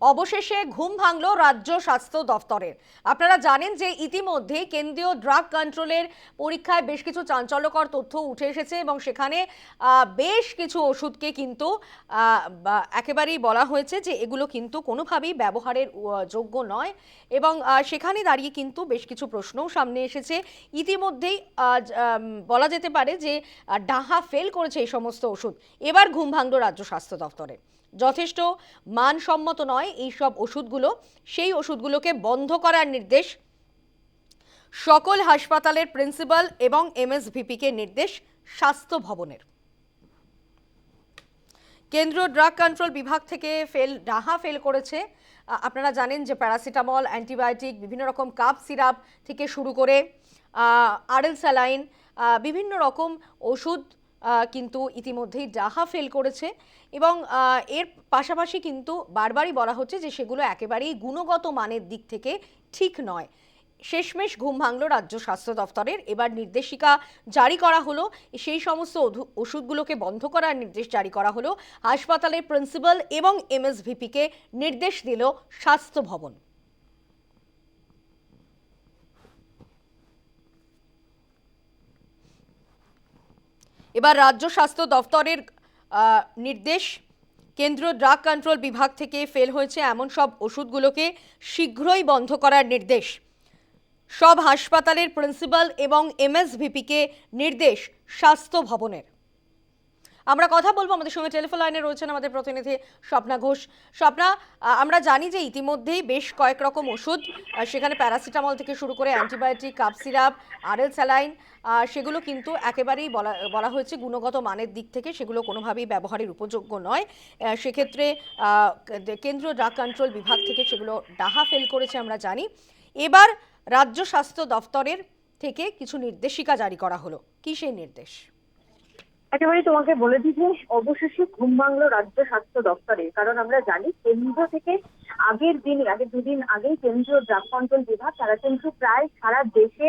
অবশেষে ঘুম ভাঙল রাজ্য স্বাস্থ্য দফতরের। আপনারা জানেন যে ইতিমধ্যে কেন্দ্রীয় ড্রাগ কন্ট্রোলের পরীক্ষায় বেশ কিছু চাঞ্চল্যকর তথ্য উঠে এসেছে এবং সেখানে বেশ কিছু ওষুধকে কিন্তু একেবারেই বলা হয়েছে যে এগুলো কিন্তু কোনোভাবেই ব্যবহারের যোগ্য নয় এবং সেখানে দাঁড়িয়ে কিন্তু বেশ কিছু প্রশ্নও সামনে এসেছে। ইতিমধ্যেই বলা যেতে পারে যে ডাহা ফেল করেছে এই সমস্ত ওষুধ। এবার ঘুম ভাঙল রাজ্য স্বাস্থ্য দফতরে। যথেষ্ট মানসম্মত নয় এই সব ওষুধগুলো। সেই ওষুধগুলোকে বন্ধ করার নির্দেশ সকল হাসপাতালের প্রিন্সিপাল এবং এমএসভিপিকে নির্দেশ স্বাস্থ্য ভবনের। কেন্দ্রীয় ড্রাগ কন্ট্রোল বিভাগ থেকে ফেল, ডাহা ফেল করেছে। আপনারা জানেন যে প্যারাসিটামল, অ্যান্টিবায়োটিক, বিভিন্ন রকম কাপ সিরাপ থেকে শুরু করে আরএল স্যালাইন বিভিন্ন রকম ওষুধ কিন্তু ইতিমধ্যেই ডাহা ফেল করেছে এবং এর পাশাপাশি কিন্তু বারবারই বলা হচ্ছে যে সেগুলো একেবারেই গুণগত মানের দিক থেকে ঠিক নয়। শেষমেশ ঘুম ভাঙল রাজ্য স্বাস্থ্য দফতরের। এবার নির্দেশিকা জারি করা হলো। সেই সমস্ত ওষুধগুলোকে বন্ধ করার নির্দেশ জারি করা হলো। হাসপাতালের প্রিন্সিপাল এবং এমএসভিপিকে নির্দেশ দিল স্বাস্থ্য ভবন। এবার রাজ্য স্বাস্থ্য দফতরের নির্দেশ, কেন্দ্র ড্রাগ কন্ট্রোল বিভাগ থেকে ফেল হয়েছে এমন সব ওষুধগুলোকে শীঘ্রই বন্ধ করার নির্দেশ। সব হাসপাতালের প্রিন্সিপাল এবং এমএসভিপিকে নির্দেশ স্বাস্থ্য ভবনের। আমরা কথা বলব, আমাদের সঙ্গে টেলিফোন লাইনে রয়েছেন আমাদের প্রতিনিধি স্বপ্না ঘোষ। স্বপ্না আমরা জানি যে ইতিমধ্যেই বেশ কয়েক রকম ওষুধ সেখানে প্যারাসিটামল থেকে শুরু করে antibiotic cough syrup RL saline সেগুলো কিন্তু একেবারেই বলা বলা হয়েছে গুণগত মানের দিক থেকে সেগুলো কোনোভাবেই ব্যবহারের উপযোগ্য নয়। সেক্ষেত্রে কেন্দ্রীয় ড্রাগ কন্ট্রোল বিভাগ থেকে সেগুলো ডাহা ফেল করেছে আমরা জানি। এবার রাজ্য স্বাস্থ্য দফতরের থেকে কিছু নির্দেশিকা জারি করা হলো। কি সেই নির্দেশ? একেবারে তোমাকে বলে দিই যে অবশেষে ঘুম ভাঙলো রাজ্য স্বাস্থ্য দপ্তরে কারণ আমরা জানি কেন্দ্র থেকে আগের দিন, আগে দুদিন আগেই কেন্দ্রীয় ড্রাগ কন্ট্রোল বিভাগ, তারা কিন্তু প্রায় সারা দেশে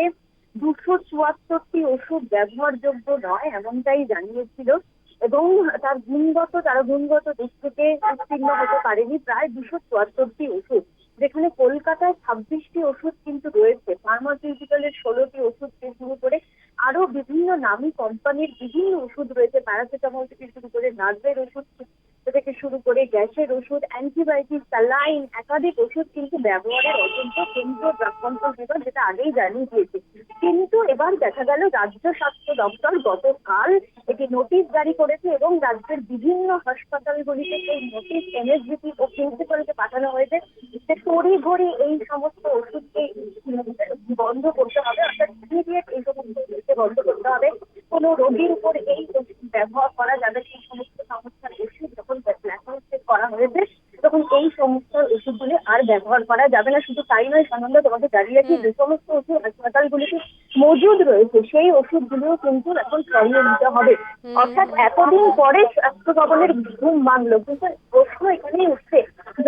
দুশো চুয়াত্তরটি ওষুধ ব্যবহারযোগ্য নয় এমনটাই জানিয়েছিল। এবং তার গুণগত, তারা গুণগত দিক থেকে উত্তীর্ণ হতে পারেনি, প্রায় দুশো চুয়াত্তরটি ওষুধ। যেখানে কলকাতায় ছাব্বিশটি ওষুধ কিন্তু রয়েছে। ফার্মাসিউটিক্যালের ষোলোটি ওষুধ থেকে শুরু করে আরও বিভিন্ন নামী কোম্পানির বিভিন্ন ওষুধ রয়েছে প্যারাসিটামল থেকে শুরু করে নার্ভের ওষুধ থেকে শুরু করে গ্যাসের ওষুধ অ্যান্টিবায়োটিক স্যালাইন একাধিক ওষুধ কিন্তু ব্যবহারের অত্যন্ত কেন্দ্র ড্রাগ কন্ট্রোল বিভাগ যেটা আগেই জানিয়ে দিয়েছে। কিন্তু এবার দেখা গেল রাজ্য স্বাস্থ্য দপ্তর গতকাল একটি নোটিশ জারি করেছে এবং রাজ্যের বিভিন্ন হাসপাতালগুলিতে সেই নোটিশ এনএসভিপি ও প্রিন্সিপালকে পাঠানো হয়েছে যে তড়িঘড়ি এই সমস্ত ওষুধকে বন্ধ করতে হবে অর্থাৎ ইমিডিয়েট এই সমস্ত ওষুধকে বন্ধ করতে হবে। কোনো রোগীর উপর এই ওষুধ ব্যবহার করা যাবে সেই সমস্ত সংস্থার ওষুধ যখন ল্যাসেন্স করা হয়েছে তখন এই সমস্ত ওষুধগুলি আর ব্যবহার করা যাবে না। শুধু তাই নয় সানন্দ তোমাকে জানিয়ে রাখি যে সমস্ত ওষুধ হাসপাতালগুলিতে মজুদ রয়েছে সেই ওষুধগুলিও কিন্তু এখন সরিয়ে নিতে হবে। অর্থাৎ এতদিন পরে স্বাস্থ্য ভবনের ঘুম মানলো কিন্তু প্রশ্ন এখানেই উঠছে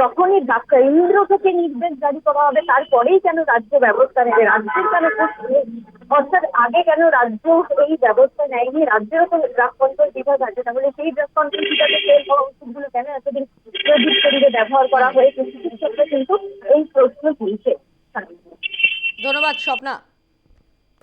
যখনই কেন্দ্র থেকে নির্দেশ জারি করা হবে, তারপরেই কেন রাজ্য ব্যবস্থা নেবে? রাজ্যের কেন অর্থাৎ আগে কেন রাজ্য এই ব্যবস্থা নেয়নি? রাজ্যেরও তো ড্রাগ কন্ট্রোল বিভাগ আছে, তাহলে সেই ড্রাগ কন্ট্রোল বিভাগে সেই হওয়া ওষুধগুলো কেন এতদিন প্রদীপ শরীরে ব্যবহার করা হয়েছে? চিকিৎসকরা কিন্তু এই প্রশ্ন তুলছে। ধন্যবাদ, স্বপ্না।